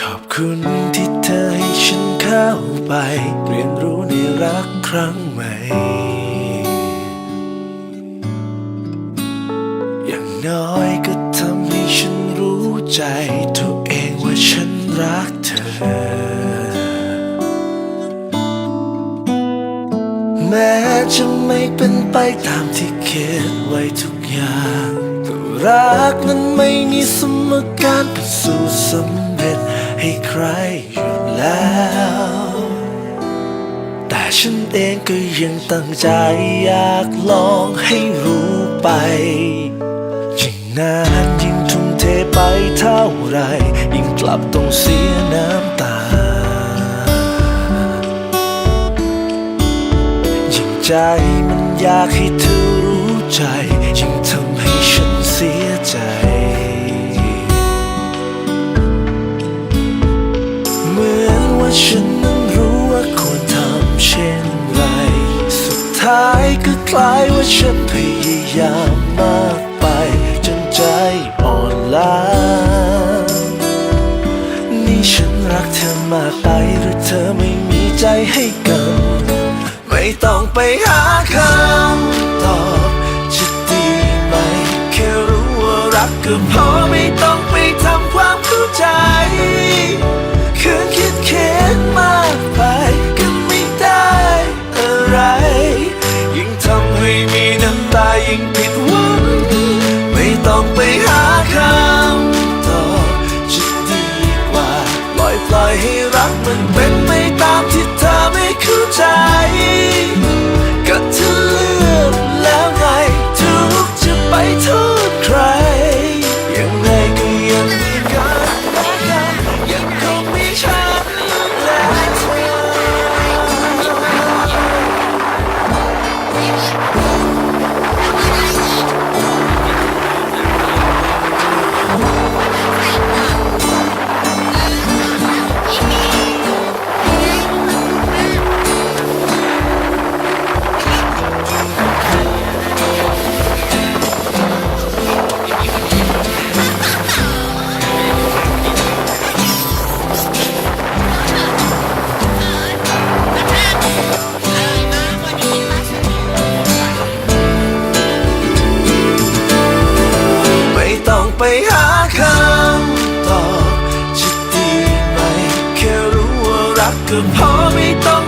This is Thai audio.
ขอบคุณที่เธอให้ฉัน เข้าไป เรียนรู้ในรักครั้งใหม่ อย่างน้อยก็ทำให้ฉันรู้ใจตัวเองว่าฉันรักเธอ แม้จะไม่เป็นไปตามที่คิดไว้ทุกอย่างก็รักนั้นไม่มีสมการเป็นสูตรสำเร็จให้ใครอยู่แล้ว ฉันเองก็ยังตั้งใจอยากลองให้รู้ไป ยิ่งนานยิ่งทุ่มเทไปเท่าไร ยิ่งกลับต้องเสียน้ำตา ยิ่งใจมันอยากให้เธอรู้ใจยิ่ง ฉันพยายามมากไป จนใจอ่อนล้า นี่ฉันรักเธอมากไปหรือเธอไม่มีใจให้กัน ไม่ต้องไปหาคำตอบจะดีไหม แค่รู้ว่ารักก็พอไม่ต้องไปทำความเข้าใจ รั ไปหาคำตอบจะดีไหมแค่รู้ว่ารักก็พอไม่ต้อง